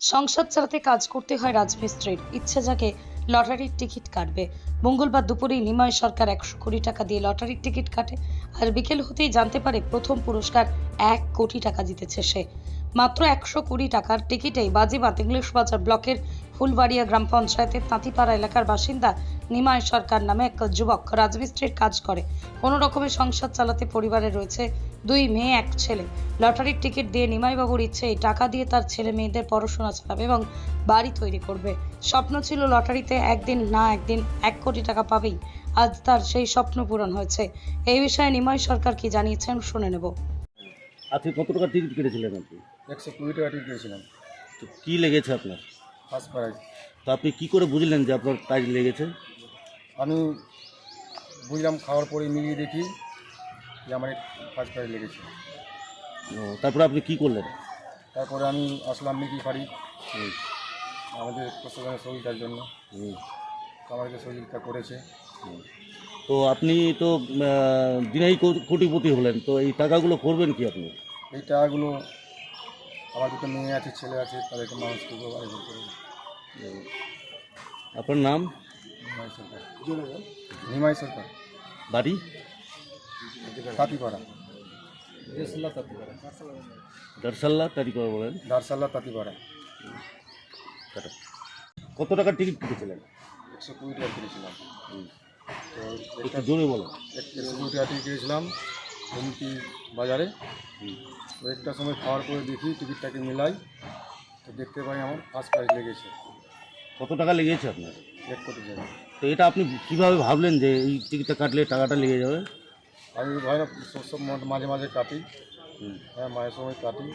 সংসার চালাতে কাজ করতে হয় রাজমিস্ত্রির। ইচ্ছে জাগে লটারির টিকিট কাটবে। মঙ্গলবার দুপুরেই নিময় সরকার একশো কোটি টাকা দিয়ে লটারির টিকিট কাটে, আর বিকেল হতেই জানতে পারে প্রথম পুরস্কার এক কোটি টাকা জিতেছে সে। মাত্র একশো কুড়ি টাকার টিকিটেই বাজিমাত ইংলিশ বাজার ব্লকের ফুলবাড়িয়া গ্রাম পঞ্চায়েতের তাঁতিপাড়া এলাকার বাসিন্দা নিমায় সরকার নামে এক যুবক রাজমিস্ত্রির কাজ করে। কোনো রকমের সংসার চালাতে পরিবারে রয়েছে দুই মেয়ে এক ছেলে। লটারির টিকিট দিয়ে নিমাইবাবুর ইচ্ছে এই টাকা দিয়ে তার ছেলে মেয়েদের পড়াশোনা চালাবে এবং বাড়ি তৈরি করবে। স্বপ্ন ছিল লটারিতে একদিন না একদিন এক কোটি টাকা পাবেই। আজ তার সেই স্বপ্ন পূরণ হয়েছে। এই বিষয়ে নিমাই সরকার কি জানিয়েছেন শুনে নেব। আজকে কত টাকা টিকিট কেটেছিলেন আপনি? একশো কুড়ি টাকা টিকিট দিয়েছিলাম তো কী লেগেছে আপনার? First prize. তো আপনি কী করে বুঝলেন যে আপনার প্রাইজ লেগেছে? আমি বুঝলাম খাওয়ার পরে মিলিয়ে দেখি। যে আমার ফার্স্ট প্রাইজ লেগেছে। ও, তারপরে আপনি কি করলেন? তারপরে আমি আসলাম মিকি ফাড়ি হুম, আমাদের প্রশাসনের সহযোগিতার জন্য। হুম, তো সহযোগিতা করেছে। হুম। তো আপনি তো আহ, দিনেই কো- কোটিপতি হলেন। তো এই টাকাগুলো করবেন কি আপনি? এই টাকাগুলো আমার দুটো মেয়ে আছে ছেলে আছে তাদেরকে মানুষ করব আয়োজন করব। আপনার নাম? নিমাই সরকার। নিমাই সরকার। বাড়ি? তাঁতিপাড়া। তাঁতিপাড়া। দারসাল্লা করে বলেন? দারসাল্লা তাঁতিপাড়া। কত টাকার টিকিট কেটেছিলেন? একশো কুড়ি টাকা কিনেছিলাম হুম, তো একটু জোরে বলেন। একশো কুড়ি টাকা টিকিট কিনেছিলাম হুমকি বাজারে। একটা সময় খাওয়ার পরে দেখি টিকিটটাকে মিলাই তো দেখতে পাই আমার ফার্স্ট প্রাইজ লেগেছে। কত টাকা লেগেছে আপনার? এক কোটি টাকা। তো এটা আপনি কীভাবে ভাবলেন যে এই টিকিটটা কাটলে টাকাটা লেগে যাবে? আমি সব মাঝে মাঝে কাটি। হুম, হ্যাঁ মায়ের সময় কাটি।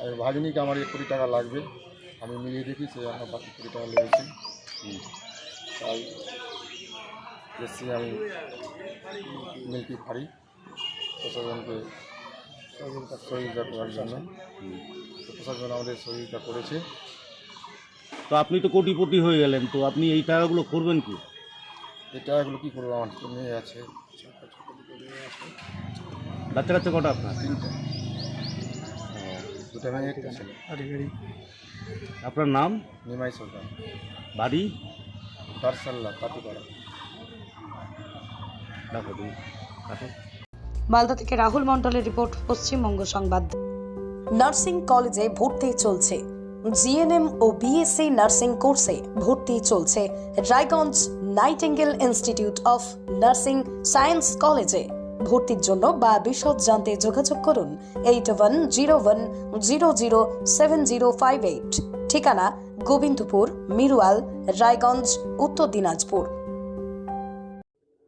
আর ভাবিনি আমার এক কোটি টাকা লাগবে। আমি মিলিয়ে দেখি সে আমার বাকি কোটি টাকা লেগেছে। হুম। তাই এসছি আমি মিল্কি ফাড়ি। প্রশাসনকে সহযোগিতা করার জন্য। প্রশাসন আমাদের সহযোগিতা করেছে। তো আপনি তো কোটিপতি হয়ে গেলেন তো আপনি এই টাকাগুলো করবেন কি? এই টাকাগুলো কী করব? আমার তো মেয়ে আছে। বাচ্চা কাচ্চা কটা আপনার? দুটো মেয়ে একটা ছেলে। আপনার নাম? নিমাই সরকার বাড়ি? দারসাল্লা তাঁতিপাড়া দেখো তুমি। মালদা থেকে রাহুল মণ্ডলের রিপোর্ট পশ্চিমবঙ্গ সংবাদ। নার্সিং কলেজে ভর্তি চলছে। জিএনএম ও বিএসসি নার্সিং কোর্সে ভর্তি চলছে Raiganj Nightingale institute of nursing science কলেজে। ভর্তির জন্য বা বিশদ জানতে যোগাযোগ করুন eight one zero one zero zero seven zero five eight. ঠিকানা গোবিন্দপুর, মিরুয়াল, রায়গঞ্জ, উত্তর দিনাজপুর।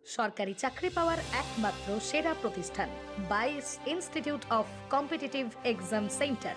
সরকারি চাকরি পাওয়ার একমাত্র সেরা প্রতিষ্ঠান, বাইস institute of competitive exam center.